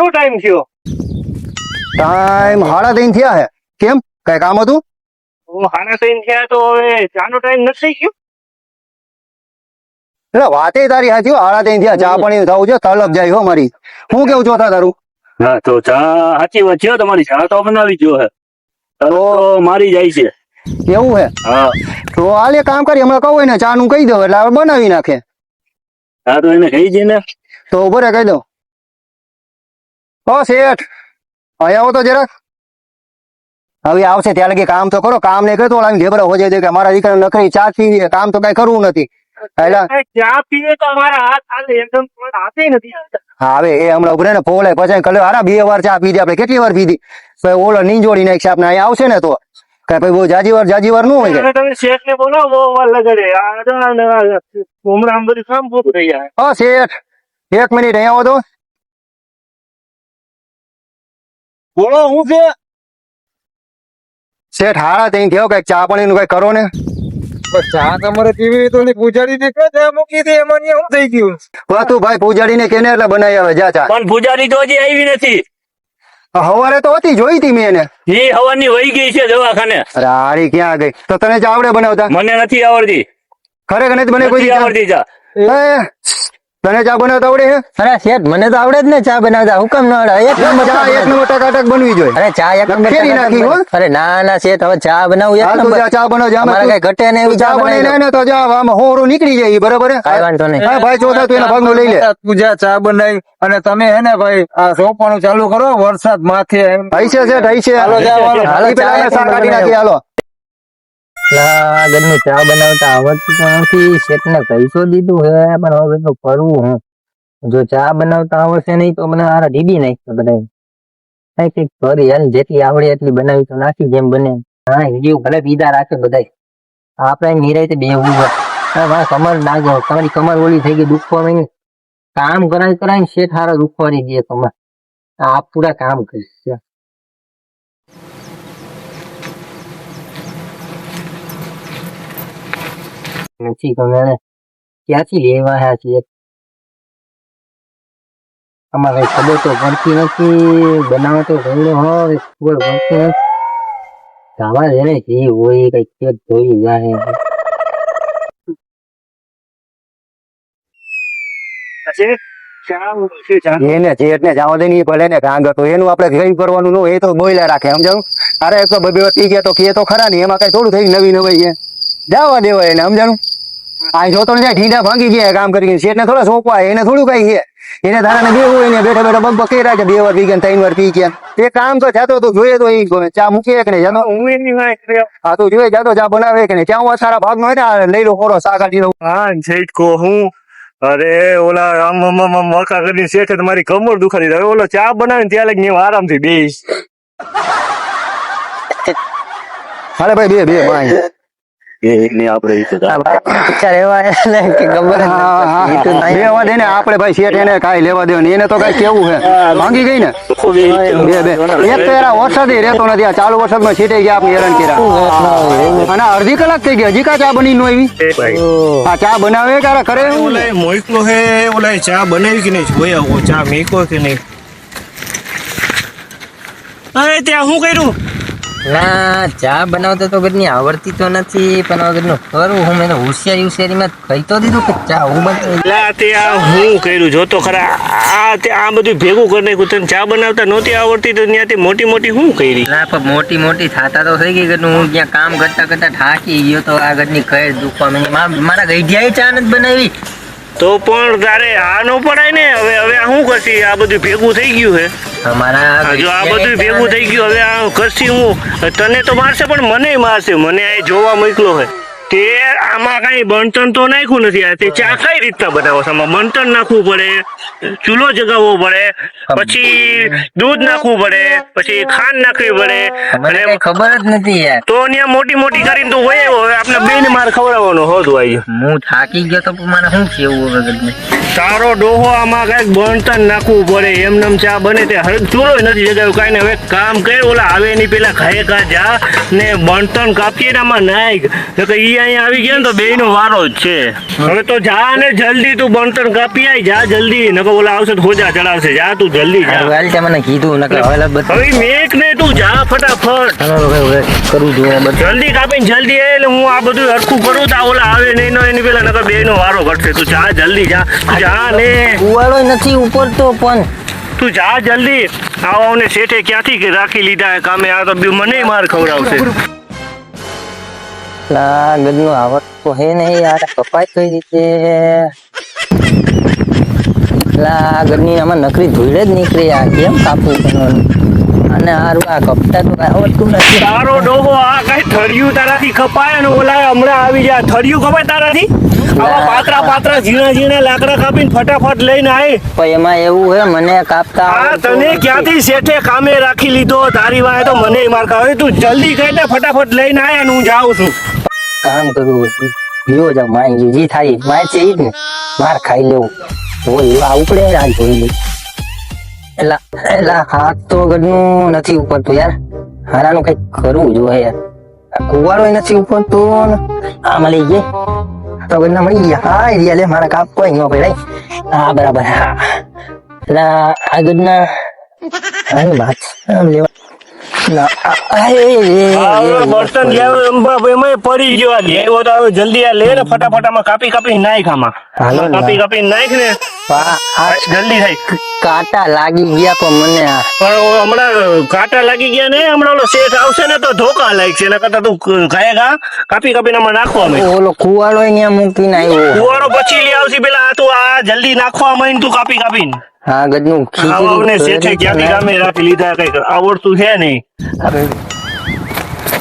શું ટાઈમ થયો? ટાઈમ હાડા થઈને થયા હે. કેમ? કઈ કામ હતું? હું હાડા થઈને થયા તો હવે ચાનો ટાઈમ નથી થઈ ગયો એટલે વાતે તારી હાથી હાડા ત્રણ થયા. ચા પાણી થવું છે તલબ જાય હો મારી. હું કેવું ચોથા તારું? હા તો ચા સાચી વાત છે તમારી. ચા તો બનાવી જો હે. તો મારી જાય છે. એવું હે? હા. તો હાલ એક કામ કરી હમણાં કહું ને ચા નું કહી દો એટલે બનાવી નાખે. હા તો એને કહી દે ને. તો ઊભો રે કહી દો શેઠ અહીંયા આવો તો જરાક હવે આવશે ત્યાં લગી કામ તો કરો કામ નહીં કરતો ઢેબરા હો જાય કે મારા દીકરા નખરી ચા પીવી કામ તો કઈ કરવું નથી ચા પીવે તો મારા હાથ એકદમ હાથે નથી હવે એ હમણાં ઉભરે ને પોલે પછી કલે હારા બે વાર ચા પીધી આપણે કેટલી વાર પીધી પછી ઓલો નીંજોડી નાખશે આપણે અહીંયા આવશે ને તો કઈ પછી બહુ જાજી વાર જાજી વાર ન હોય તમે શેઠ ને બોલાવો બહુ વાર લગાડે આ તો આ- આ- આ- હમણાં બધું કામ પૂરું થઈ જાય હા શેઠ એક મિનિટ અહીંયા આવો તો બોલો હું છે? શેઠ હારા તઈ થયો કંઈક ચા પાણી નું કઈ કરો ને? ચા તમારે પીવી તો ઓલી પૂજારી ને કે મૂકી દે એમાં ને થઈ ગયું? બસ તું ભાઈ પૂજાડીને કેને એટલે બનાવી આવે જા ચા. પણ પૂજારી તો હજી આવી નથી. હવારે તો હતી જોઈ હતી મેં એને. એ હવાની વહી ગઈ છે દવાખાને. અરે ક્યાં ગઈ? તો તને આવડે બનાવતા? મને નથી આવડતી. ખરેખર નથી બને કોઈ? આવડતી તને ચા બનાવતા આવડે છે? અરે શેઠ મને તો આવડે જ ને ચા બનાવતા. હુકમ ન આવડે? એક નંબર ચા એક નંબર ટકાટક બનવી જોઈએ. અરે ચા એક નંબર ફેરી નાખી, હો? અરે ના ના શેઠ હવે ચા બનાવું એક નંબર. જા ચા બનાવ જા મારે કઈ ઘટે ને એવી ચા ચા બની બનાવી ને તો જા આમાં હોરો નીકળી જાય ઈ, બરાબર કાઈ વાંધો નહીં. હા ભાઈ ચોથા તું એના ભાગનો લઈ લે. પૂજા ચા બનાવી. અને તમે હે ને ભાઈ આ સોપાનું ચાલુ કરો વરસાદ માથે આઈ છે શેઠ આઈ છે. હાલો. હાલો. પેલા ચા કાઢી નાખી હાલો. ઘરનું ચા બનાવતા આવડતું નથી. શેઠ ને પૈસો દીધું હે, પણ હવે તો કરવું હું. જો ચા બનાવતા આવડશે નહીં તો મને આરા ઢીબી નાખશે બધા કઈ કંઈક કરી હાલ જેટલી આવડે એટલી બનાવી તો નાખી જેમ બને. હા હિડિયું ભલે પીધા રાખે બધા આપણે નિરાયતે બે હું મારા કમર નાગો તમારી કમર ઓલી થઈ ગઈ દુખવા માંડી કામ કરાય કરાય શેઠ હારા દુખવાની દે કમર. આ પૂરા કામ કરીશ નથી ગમે ક્યાંથી તો પડતી નથી બનાવવા તો જેને જે હોય કંઈક ચેક જોઈ જાય શેઠ, ચા છે ચા એને જેઠ ને જાવા દે ની ભલે ને કાંગ તો એનું આપણે કઈ કરવાનું ન એ તો બોયલા રાખે સમજાવું અરે એક તો બબે પી ગયા તો કે તો ખરા નહીં એમાં કઈ થોડું થઈ નવી નવી જવા દેવાય એને સમજાણું? આ જોતો ને ઢીંડા ભાંગી ગયા કામ કરી શેઠ થોડા સોંપવા એને થોડું કઈ છે. એને ધારા ને બેવું એને બેઠા બેઠા બગ બગ રાખે બે વાર પી ગયા ત્રણ વાર પી ગયા. તે કામ તો થતો તો જોઈએ તો એ ચા મૂકીએ કે નહીં હું એની હા તું જોઈએ જાતો ચા બનાવે કે નહીં ત્યાં સારા ભાગ નો હોય ને લઈ લો ખોરો સા હા શેઠ હું અરે ઓલા આમ મકા કરીને શેઠે તમારી કમર દુખાડી. હવે ઓલો ચા બનાવીને ત્યાં લગી હું આરામથી બેસ હાલે ભાઈ, બે બે ભાઈ એ આપણે ઈ તો ચા. વિચાર એવા કે ખબર જ હા, હા, નથી. ઈ તો હા. નહીં. લેવા દે ને આપણે ભાઈ શેઠ એને કાંઈ લેવા દેવું એને તો કઈ કેવું છે? ભાંગી ગઈ ને? બે બે. એક તો એના વરસાદ રહેતો નથી આ ચાલુ વરસાદમાં છીટાઈ ગયા આપણે હેરાન કર્યા. અને અડધી કલાક થઈ ગઈ હજી કા ચા બની નો આવી? આ ચા બનાવે ક્યારે કરે ઓલે મોઈકલો હે ઓલે ચા બનાવી કે નહીં? જોયા આવો ચા મેકો કે નહીં? અરે ત્યાં શું કર્યું? ના ચા બનાવતા તો ઘરની આવડતી તો નથી પણ વગરનું કરું હું મેં હોશિયારી હોશિયારીમાં કહી તો દીધું કે ચા હું બનાવી આ હું કર્યું? જો તો ખરા આ તે આ બધું ભેગું કરી નાખ્યું. તને ચા બનાવતા નહોતી આવડતી તો ત્યાંથી મોટી મોટી હું કરી? ના પણ મોટી મોટી થાતા તો થઈ ગઈ ઘરનું. હું ત્યાં કામ કરતા કરતા થાકી ગયો તો આ ઘરની કઈ દુખવા માંડી મા- મારા ગઈઢિયાએ ચા નથી બનાવી. તો પણ તારે આ ન પડાય ને? હવે હવે શું કરશી? આ બધું ભેગું થઈ ગયું હે અમારા જો આ બધું ભેગું થઈ ગયું હવે આ કરશી હું. તને તો મારશે પણ મને મારશે. મને આ જોવા મોકલો હે. તે આમાં કઈ બણતણ તો નાખ્યું નથી. તે ચા કઈ રીતના બનાવો? છો બણતણ નાખવું પડે ચૂલો જગાવવો પડે પછી દૂધ નાખવું પડે પછી ખાંડ નાખવી પડે. અને ખબર જ નથી યાર. તો ત્યાં મોટી મોટી કરીને તો હોય હવે આપણે બેન માર ખવડાવવાનો હોતું આવી હું થાકી ગયો તો મને શું કેવું હવે તારો ડોહો આમાં કંઈક બણતણ નાખવું પડે. એમ ચા બને તે હરક ચૂલો નથી જગાવ્યું. કાંઈ હવે કામ કર ઓલા આવે ની પેલા ખાય કા જા ને બણતણ કાપીએ ને આમાં નાખ. તો કે ઈ અહીંયા આવી ગયા ને તો બેયનો વારો જ છે. હવે તો જા ને જલ્દી તું બણતણ કાપી આય જા જલ્દી. નકર ઓલા આવશે તો હોજા ચડાવશે. જા તું જલ્દી જા. હાલ તે મને કીધું નકર હવે હવે મેક ને તું જા ફટાફટ. હવે હવે જોઈએ જલ્દી કાપીને જલ્દી એટલે હું આ બધું હરખું કરું તો ઓલા આવે નહીં નો એની પેલા નકર બેયનો વારો ઘટશે. તું જા જલ્દી જા. જા ને. ઉવાળો નથી ઉપર તો પણ. તું જા જલ્દી. આવાઓને શેઠે ક્યાંથી રાખી લીધા કામે? આ તો મને માર ખવડાવશે. લા ગદનું આવત તો હે નહીં યાર કપાય કઈ રીતે? લા ગદની આમાં નકરી ધૂળ જ નીકળી આ કેમ કાપવું કરવાનું અને હારું આ કપતા તો આવડતું નથી. તારો ડોગો આ કઈ થળિયું તારાથી કપાય અને ઓલા હમણાં આવી જાય. થળિયું કપાય તારાથી? આવા પાતરા પાતરા ઝીણા ઝીણા લાકડા કાપીને ફટાફટ લઈને આવી પણ એમાં એવું હે મને કાપતા આ તને ક્યાંથી શેઠે કામે રાખી લીધો? તારી વાય તો મને માર કાવે તું જલ્દી કહીને ફટાફટ લઈને આય અને હું જાઉં છું. કામ કરું લ્યો જાવ માંગી જી થાય છે ઈ માર ખાઈ લેવું. ઓય આ ઉપડે આ જોઈ લે એલા એલા હાથ તો ગડનું નથી ઉપડતું યાર. હારાનું કઈ કરવું જોઈએ યાર. આ નથી ઉપડતો આ મળી લઈ તો ગડના મળી ગયા. હા એરિયા લે, મારા કાપ કોઈ ન પડે હા, બરાબર, હા. એલા આ ગડના અરે વાત લેવા બર્તન એમાં પડી ગયો એવો તો જલ્દી આ લે ને ફટાફટ આમાં કાપી કાપી નાખ આમાં કાપી કાપી નાખ ને જલ્દી થાય કાંટા લાગી ગયા પણ મને પણ હમણાં કાંટા લાગી ગયા ને હમણાં ઓલો શેઠ આવશે ને તો ધોકા લાગશે એના કરતા તું ખાય ગા કાપી કાપીને આમાં નાખવા માંડ ઓલો કુવાડો ત્યાં મૂકીને આવ્યો કુવાડો પછી લઈ આવશે પેલા તું આ જલ્દી નાખવા માંડ તું કાપી કાપીને હા ગજનું આવાઓને શેઠે ક્યાંથી ગામે રાખી લીધા કંઈક આવડતું છે નહીં.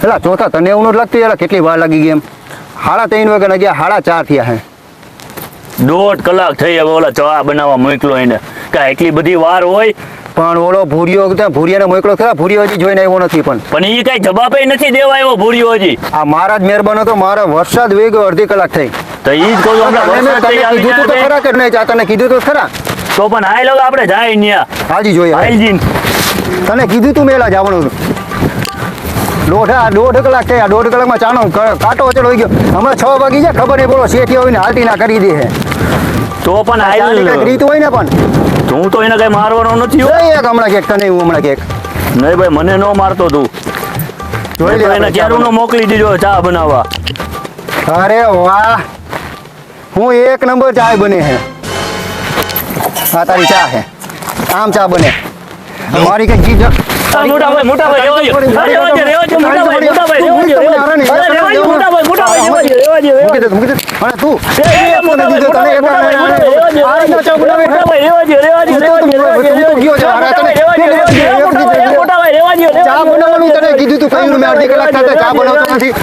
પેલા ચોથા તને એવું નથી લાગતી એલા કેટલી વાર લાગી ગઈ એમ? હાડા ત્રણ વાગે ગયા હાડા ચાર થયા હે. દોઢ કલાક થઈ હવે ઓલા ચા બનાવવા મોકલો એને. કે એટલી બધી વાર હોય? પણ ઓલો ભૂરિયો ત્યાં ભૂરિયાને મોકલો ખરા ભૂરિયો હજી જોઈને આવ્યો નથી પણ. પણ એ કઈ જવાબ નથી દેવા આવ્યો ભૂરિયો હજી. આ મારા જ મહેરબાન હતો મારા વરસાદ વેગ અડધી કલાક થઈ. તો એ જ કહું કીધું તો ખરા કે નહીં? તને કીધું તો ખરા? તો પણ હાલ હવે આપણે જાય ન્યા. હાજી જોઈએ. હાલ જીન. તને કીધું તું મેલા જવાનું દોઢ દોઢ કલાક થયા. દોઢ કલાકમાં ચાનો કાંટો હોય ગયો. હમણાં છ વાગી જાય ખબર નહીં બોલો શેઠી હોય હાલતી ના કરી દે તો પણ હાલ રીત હોય ને પણ. હું તો એને કઈ મારવાનો નથી હોય એક હમણાં કેક તને હું હમણાં કેક નહીં ભાઈ મને ન મારતો તું. જોઈ લે એને આપણે ક્યારું નો મોકલી દીધો ચા બનાવવા. અરે વાહ. હું એક નંબર ચા બને હે. આ તારી ચા છે આમ ચા બને મારી કઈ ચીજ મોટા ભાઈ મોટા ભાઈ રેવા દ્યો. રેવા દ્યો, મોટા ભાઈ મોટા ભાઈ રેવા દ્યો, રેવા દ્યો. અરે રેવા દ્યો, મોટા ભાઈ મોટા ભાઈ રેવા દ્યો, રેવા દ્યો, રેવા મૂકી દે મૂકી દે અને તું દ્યો. એ, એ, મોટા ભાઈ, મોટા ભાઈ, મોટા ભાઈ, મોટા ભાઈ, રેવા દ્યો, આ રીતના ચા મોટા ભાઈ, રેવા દ્યો, રેવા દ્યો, રેવા દ્યો, રેવા દ્યો, તું તો ગયો છે, રેવા તને- રેવા દ્યો, રેવા દ્યો, મોટા ભાઈ, રેવા દ્યો, ચા બનાવવાનું તને કીધું તું કઈ મેં અડધી કલાક થતા ચા બનાવતો નથી